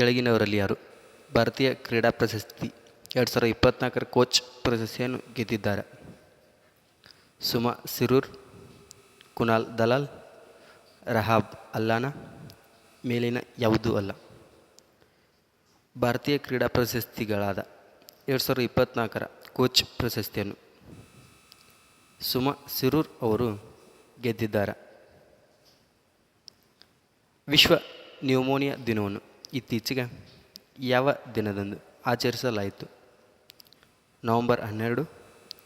ಕೆಳಗಿನವರಲ್ಲಿ ಯಾರು? ಭಾರತೀಯ ಕ್ರೀಡಾ ಪ್ರಶಸ್ತಿ ಎರಡು ಸಾವಿರದ ಇಪ್ಪತ್ನಾಲ್ಕರ ಕೋಚ್ ಪ್ರಶಸ್ತಿಯನ್ನು ಗೆದ್ದಿದ್ದಾರೆ. ಸುಮಾ ಸಿರೂರ್, ಕುನಾಲ್ ದಲಾಲ್, ರಹಾಬ್ ಅಲ್ಲಾನ, ಮೇಲಿನ ಯಾವುದೂ ಅಲ್ಲ. ಭಾರತೀಯ ಕ್ರೀಡಾ ಪ್ರಶಸ್ತಿಗಳಾದ ಎರಡು ಸಾವಿರದ ಇಪ್ಪತ್ನಾಲ್ಕರ ಕೋಚ್ ಪ್ರಶಸ್ತಿಯನ್ನು ಸುಮಾ ಸಿರೂರ್ ಅವರು ಗೆದ್ದಿದ್ದಾರೆ. ವಿಶ್ವ ನ್ಯೂಮೋನಿಯಾ ದಿನವನ್ನು ಇತ್ತೀಚೆಗೆ ಯಾವ ದಿನದಂದು ಆಚರಿಸಲಾಯಿತು? ನವಂಬರ್ ಹನ್ನೆರಡು,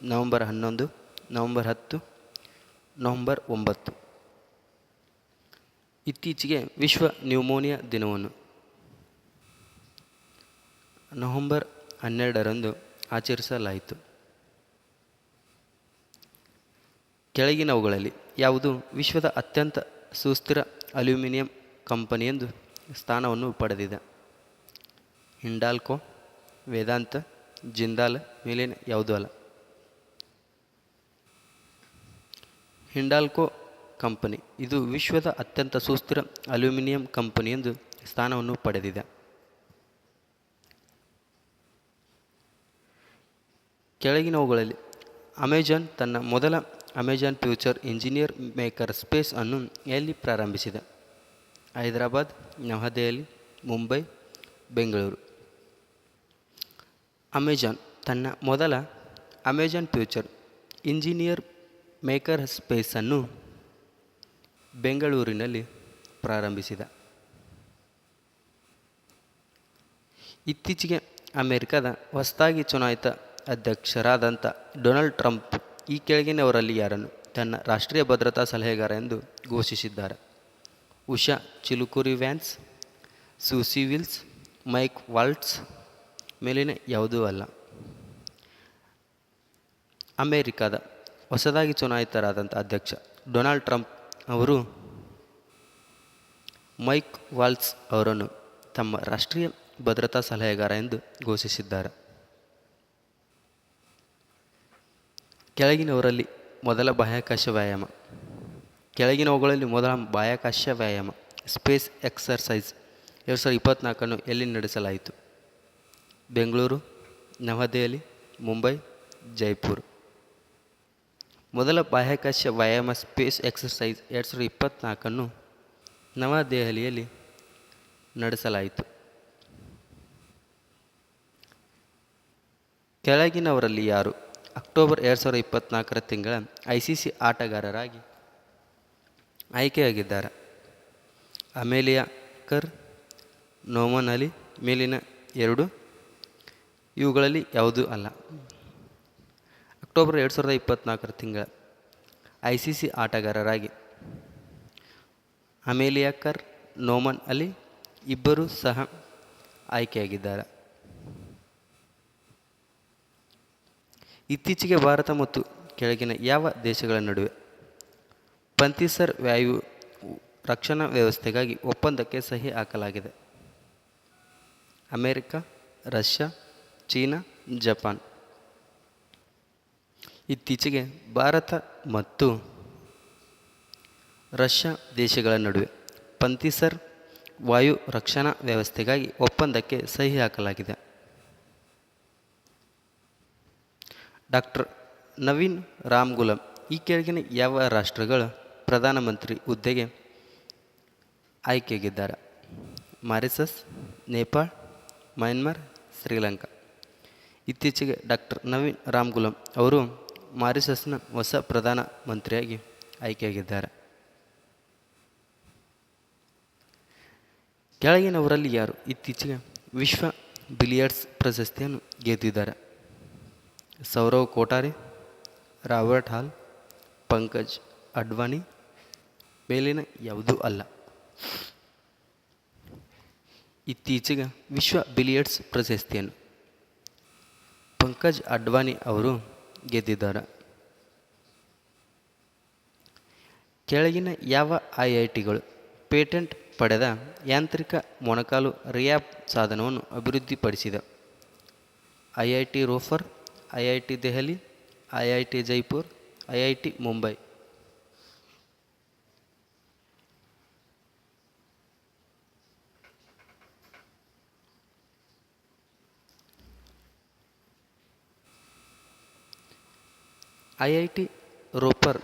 ನವಂಬರ್ ಹನ್ನೊಂದು, ನವಂಬರ್ ಹತ್ತು, ನವಂಬರ್ ಒಂಬತ್ತು. ಇತ್ತೀಚೆಗೆ ವಿಶ್ವ ನ್ಯೂಮೋನಿಯಾ ದಿನವನ್ನು ನವಂಬರ್ ಹನ್ನೆರಡರಂದು ಆಚರಿಸಲಾಯಿತು. ಕೆಳಗಿನವುಗಳಲ್ಲಿ ಯಾವುದು ವಿಶ್ವದ ಅತ್ಯಂತ ಸುಸ್ಥಿರ ಅಲ್ಯೂಮಿನಿಯಂ ಕಂಪನಿಯೆಂದು ಸ್ಥಾನವನ್ನು ಪಡೆದಿದೆ. ಹಿಂಡಾಲ್ಕೋ, ವೇದಾಂತ, ಜಿಂದಾಲ್ ಮೇಲಿನ ಯಾವುದೂ ಅಲ್ಲ. ಹಿಂಡಾಲ್ಕೋ ಕಂಪನಿ, ಇದು ವಿಶ್ವದ ಅತ್ಯಂತ ಸುಸ್ಥಿರ ಅಲ್ಯೂಮಿನಿಯಂ ಕಂಪನಿ ಎಂದು ಸ್ಥಾನವನ್ನು ಪಡೆದಿದೆ. ಕೆಳಗಿನವುಗಳಲ್ಲಿ ಅಮೆಜಾನ್ ತನ್ನ ಮೊದಲ Amazon future engineer maker space ಅನ್ನು ಎಲ್ಲಿ ಪ್ರಾರಂಭಿಸಿದೆ? ಹೈದರಾಬಾದ್, ನವದೆಹಲಿ, ಮುಂಬೈ, ಬೆಂಗಳೂರು. ಅಮೆಜಾನ್ ತನ್ನ ಮೊದಲ ಅಮೆಜಾನ್ ಫ್ಯೂಚರ್ ಇಂಜಿನಿಯರ್ ಮೇಕರ್ ಸ್ಪೇಸನ್ನು ಬೆಂಗಳೂರಿನಲ್ಲಿ ಪ್ರಾರಂಭಿಸಿದ. ಇತ್ತೀಚೆಗೆ ಅಮೆರಿಕದ ಹೊಸದಾಗಿ ಚುನಾಯಿತ ಅಧ್ಯಕ್ಷರಾದಂಥ ಡೊನಾಲ್ಡ್ ಟ್ರಂಪ್ ಈ ಕೆಳಗಿನವರಲ್ಲಿ ಯಾರನ್ನು ತನ್ನ ರಾಷ್ಟ್ರೀಯ ಭದ್ರತಾ ಸಲಹೆಗಾರ ಎಂದು ಘೋಷಿಸಿದ್ದಾರೆ. Usha Chilukuri Vance, Susie Wiles, Mike Waltz ಮೇಲಿನ ಯಾವುದೂ ಅಲ್ಲ. ಅಮೇರಿಕಾದ ಹೊಸದಾಗಿ ಚುನಾಯಿತರಾದಂಥ ಅಧ್ಯಕ್ಷ ಡೊನಾಲ್ಡ್ ಟ್ರಂಪ್ ಅವರು ಮೈಕ್ ವಾಲ್ಟ್ಸ್ ಅವರನ್ನು ತಮ್ಮ ರಾಷ್ಟ್ರೀಯ ಭದ್ರತಾ ಸಲಹೆಗಾರ ಎಂದು ಘೋಷಿಸಿದ್ದಾರೆ. ಕೆಳಗಿನವರಲ್ಲಿ ಮೊದಲ ಬಾಹ್ಯಾಕಾಶ ವ್ಯಾಯಾಮ ಕೆಳಗಿನವುಗಳಲ್ಲಿ ಮೊದಲ ಬಾಹ್ಯಾಕಾಶ ವ್ಯಾಯಾಮ, ಸ್ಪೇಸ್ ಎಕ್ಸರ್ಸೈಸ್ ಎರಡು ಸಾವಿರದ ಇಪ್ಪತ್ತ್ನಾಲ್ಕನ್ನು ಎಲ್ಲಿ ನಡೆಸಲಾಯಿತು? ಬೆಂಗಳೂರು, ನವದೆಹಲಿ, ಮುಂಬೈ, ಜೈಪುರ್. ಮೊದಲ ಬಾಹ್ಯಾಕಾಶ ವ್ಯಾಯಾಮ, ಸ್ಪೇಸ್ ಎಕ್ಸರ್ಸೈಸ್ ಎರಡು ಸಾವಿರದ ಇಪ್ಪತ್ತ್ನಾಲ್ಕನ್ನು ನವದೆಹಲಿಯಲ್ಲಿ ನಡೆಸಲಾಯಿತು. ಕೆಳಗಿನವರಲ್ಲಿ ಯಾರು? ಅಕ್ಟೋಬರ್ ಎರಡು ಸಾವಿರದ ಇಪ್ಪತ್ತ್ನಾಲ್ಕರ ತಿಂಗಳ ಐ ಸಿ ಸಿ ಆಟಗಾರರಾಗಿ ಆಯ್ಕೆಯಾಗಿದ್ದಾರೆ. ಅಮೇಲಿಯಾ ಕರ್, ನೋಮನ್ ಅಲಿ ಮೇಲಿನ ಎರಡು, ಇವುಗಳಲ್ಲಿ ಯಾವುದೂ ಅಲ್ಲ. ಅಕ್ಟೋಬರ್ ಎರಡು ಸಾವಿರದ ಇಪ್ಪತ್ತ್ನಾಲ್ಕರ ತಿಂಗಳ ಐ ಸಿ ಸಿ ಆಟಗಾರರಾಗಿ ಅಮೇಲಿಯಾ ಕರ್, ನೋಮನ್ ಅಲಿ ಇಬ್ಬರೂ ಸಹ ಆಯ್ಕೆಯಾಗಿದ್ದಾರೆ. ಇತ್ತೀಚೆಗೆ ಭಾರತ ಮತ್ತು ಕೆಳಗಿನ ಯಾವ ದೇಶಗಳ ನಡುವೆ ಪಂತಿಸರ್ ವಾಯು ರಕ್ಷಣಾ ವ್ಯವಸ್ಥೆಗಾಗಿ ಒಪ್ಪಂದಕ್ಕೆ ಸಹಿ ಹಾಕಲಾಗಿದೆ. America, Russia, China, Japan. ಇತ್ತೀಚೆಗೆ ಭಾರತ ಮತ್ತು ರಷ್ಯಾ ದೇಶಗಳ ನಡುವೆ ಪಂತಿಸರ್ ವಾಯು ರಕ್ಷಣಾ ವ್ಯವಸ್ಥೆಗಾಗಿ ಒಪ್ಪಂದಕ್ಕೆ ಸಹಿ ಹಾಕಲಾಗಿದೆ. ಡಾಕ್ಟರ್ ನವೀನ್ ರಾಮ್ಗುಲಂ, ಈ ಕೆಳಗಿನ ಯಾವ ರಾಷ್ಟ್ರಗಳ ಪ್ರಧಾನಮಂತ್ರಿ ಹುದ್ದೆಗೆ ಆಯ್ಕೆಯಾಗಿದ್ದಾರೆ. Mauritius Nepal, Myanmar, Sri Lanka. ಇತ್ತೀಚೆಗೆ ಡಾಕ್ಟರ್ ನವೀನ್ ರಾಮ್ಗುಲಂ ಅವರು ಮಾರಿಸಸ್ನ ಹೊಸ ಪ್ರಧಾನ ಮಂತ್ರಿಯಾಗಿ ಆಯ್ಕೆಯಾಗಿದ್ದಾರೆ. ಕೆಳಗಿನವರಲ್ಲಿ ಯಾರು? ಇತ್ತೀಚೆಗೆ ವಿಶ್ವ ಬಿಲಿಯರ್ಡ್ಸ್ ಪ್ರಶಸ್ತಿಯನ್ನು ಗೆದ್ದಿದ್ದಾರೆ. ಸೌರವ್ ಕೋಟಾರಿ ರಾಬರ್ಟ್ ಹಾಲ್, ಪಂಕಜ್ ಅಡ್ವಾಣಿ ಮೇಲಿನ ಯಾವುದೂ ಅಲ್ಲ. ಇತ್ತೀಚೆಗೆ ವಿಶ್ವ ಬಿಲಿಯರ್ಡ್ಸ್ ಪ್ರಶಸ್ತಿಯನ್ನು ಪಂಕಜ್ ಅಡ್ವಾನಿ ಅವರು ಗೆದ್ದಿದ್ದಾರೆ. ಕೆಳಗಿನ ಯಾವ ಐ ಐ ಟಿಗಳು ಪೇಟೆಂಟ್ ಪಡೆದ ಯಾಂತ್ರಿಕ ಮೊಣಕಾಲು ರಿಯಾಪ್ ಸಾಧನವನ್ನು ಅಭಿವೃದ್ಧಿಪಡಿಸಿದೆ? I I T Ropar I I T Delhi I I T Jaipur I I T Mumbai. I I T Ropar.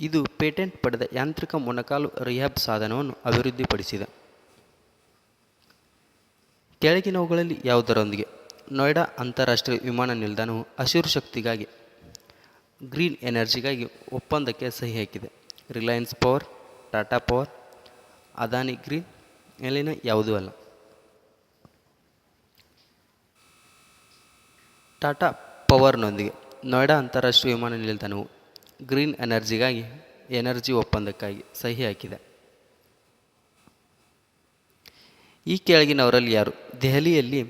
ಇದು ಪೇಟೆಂಟ್ ಪಡೆದ ಯಾಂತ್ರಿಕ ಮೊಣಕಾಲು ರಿಹ್ಯಾಬ್ ಸಾಧನವನ್ನು ಅಭಿವೃದ್ಧಿಪಡಿಸಿದೆ. ಕೆಳಗಿನವುಗಳಲ್ಲಿ ಯಾವುದರೊಂದಿಗೆ? ನೋಯ್ಡಾ ಅಂತಾರಾಷ್ಟ್ರೀಯ ವಿಮಾನ ನಿಲ್ದಾಣವು ಹಸಿರು ಶಕ್ತಿಗಾಗಿ, ಗ್ರೀನ್ ಎನರ್ಜಿಗಾಗಿ ಒಪ್ಪಂದಕ್ಕೆ ಸಹಿ ಹಾಕಿದೆ Reliance power, Tata power, Adani green ಎಲ್ಲಿನ ಯಾವುದೂ ಅಲ್ಲ. ಟಾಟಾ ಪವರ್ನೊಂದಿಗೆ ನೋಯ್ಡಾ ಅಂತಾರಾಷ್ಟ್ರೀಯ ವಿಮಾನ ನಿಲ್ದಾಣವು ಗ್ರೀನ್ ಎನರ್ಜಿಗಾಗಿ ಎನರ್ಜಿ ಒಪ್ಪಂದಕ್ಕಾಗಿ ಸಹಿ ಹಾಕಿದೆ ಈ ಕೆಳಗಿನವರಲ್ಲಿ ಯಾರು? ದೆಹಲಿಯಲ್ಲಿ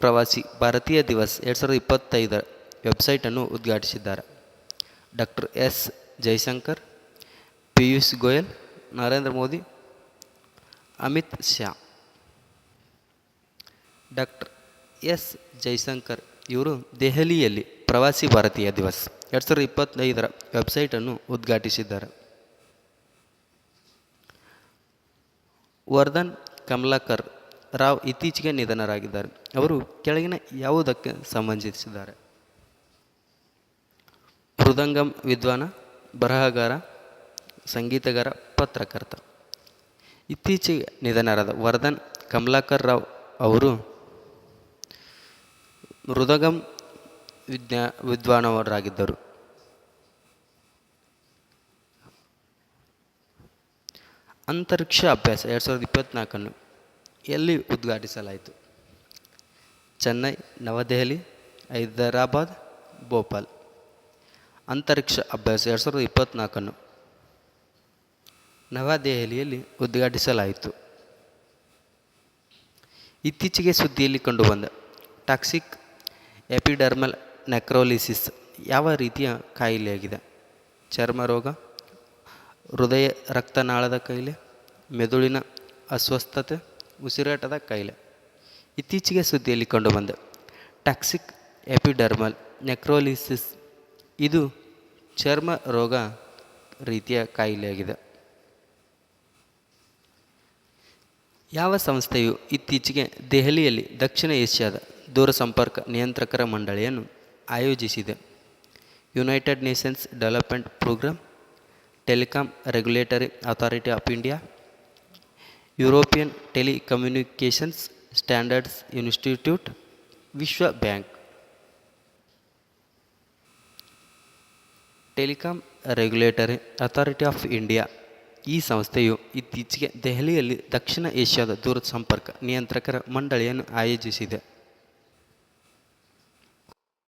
ಪ್ರವಾಸಿ ಭಾರತೀಯ ದಿವಸ್ ಎರಡು ಸಾವಿರದ ಇಪ್ಪತ್ತೈದರ ವೆಬ್ಸೈಟನ್ನು ಉದ್ಘಾಟಿಸಿದ್ದಾರೆ. Doctor S. Jaishankar, Piyush Goyal, Narendra Modi, Amit Shah. Doctor S. Jaishankar ಇವರು ದೆಹಲಿಯಲ್ಲಿ ಪ್ರವಾಸಿ ಭಾರತೀಯ ದಿವಸ್. ಎರಡು ಸಾವಿರದ ಇಪ್ಪತ್ತೈದರ ವೆಬ್ಸೈಟನ್ನು ಉದ್ಘಾಟಿಸಿದ್ದಾರೆ. ವರ್ಧನ್ ಕಮಲಾಕರ್ ರಾವ್ ಇತ್ತೀಚೆಗೆ ನಿಧನರಾಗಿದ್ದಾರೆ. ಅವರು ಕೆಳಗಿನ ಯಾವುದಕ್ಕೆ ಸಂಬಂಧಿಸಿದ್ದಾರೆ? ಮೃದಂಗಂ ವಿದ್ವಾನ, ಬರಹಗಾರ, ಸಂಗೀತಗಾರ, ಪತ್ರಕರ್ತ. ಇತ್ತೀಚೆಗೆ ನಿಧನರಾದ ವರ್ಧನ್ ಕಮಲಾಕರ್ ರಾವ್ ಅವರು ಮೃದಂಗಂ ವಿಜ್ಞಾ ವಿದ್ವಾನವರಾಗಿದ್ದರು. ಅಂತರಿಕ್ಷ ಅಭ್ಯಾಸ ಎರಡು ಸಾವಿರದ ಇಪ್ಪತ್ತ್ನಾಲ್ಕನ್ನು ಎಲ್ಲಿ ಉದ್ಘಾಟಿಸಲಾಯಿತು? ಚೆನ್ನೈ, ನವದೆಹಲಿ, ಹೈದರಾಬಾದ್, ಭೋಪಾಲ್. ಅಂತರಿಕ್ಷ ಅಭ್ಯಾಸ ಎರಡು ಸಾವಿರದ ಇಪ್ಪತ್ತ್ನಾಲ್ಕನ್ನು ನವದೆಹಲಿಯಲ್ಲಿ ಉದ್ಘಾಟಿಸಲಾಯಿತು. ಇತ್ತೀಚೆಗೆ ಸುದ್ದಿಯಲ್ಲಿ ಕಂಡುಬಂದ ಟಾಕ್ಸಿಕ್ ಎಪಿಡರ್ಮಲ್ ನೆಕ್ರೋಲಿಸಿಸ್ ಯಾವ ರೀತಿಯ ಕಾಯಿಲೆಯಾಗಿದೆ? ಚರ್ಮ ರೋಗ, ಹೃದಯ ರಕ್ತನಾಳದ ಕಾಯಿಲೆ, ಮೆದುಳಿನ ಅಸ್ವಸ್ಥತೆ, ಉಸಿರಾಟದ ಕಾಯಿಲೆ. ಇತ್ತೀಚೆಗೆ ಸುದ್ದಿಯಲ್ಲಿ ಕಂಡುಬಂದ ಟಾಕ್ಸಿಕ್ ಎಪಿಡರ್ಮಲ್ ನೆಕ್ರೋಲಿಸಿಸ್ ಇದು ಚರ್ಮ ರೋಗ ರೀತಿಯ ಕಾಯಿಲೆಯಾಗಿದೆ. ಯಾವ ಸಂಸ್ಥೆಯು ಇತ್ತೀಚೆಗೆ ದೆಹಲಿಯಲ್ಲಿ ದಕ್ಷಿಣ ಏಷ್ಯಾದ ದೂರಸಂಪರ್ಕ ನಿಯಂತ್ರಕರ ಮಂಡಳಿಯನ್ನು ಆಯೋಜಿಸಿದೆ. United Nations development program telecom regulatory authority of India European telecommunications standards institute ವಿಶ್ವ bank telecom regulatory authority of India ಈ ಸಂಸ್ಥೆಯು ಇತ್ತೀಚೆಗೆ ದೆಹಲಿಯಲ್ಲಿ ದಕ್ಷಿಣ ಏಷ್ಯಾದ ದೂರಸಂಪರ್ಕ ನಿಯಂತ್ರಕರ ಮಂಡಳಿಯನ್ನು ಆಯೋಜಿಸಿದೆ.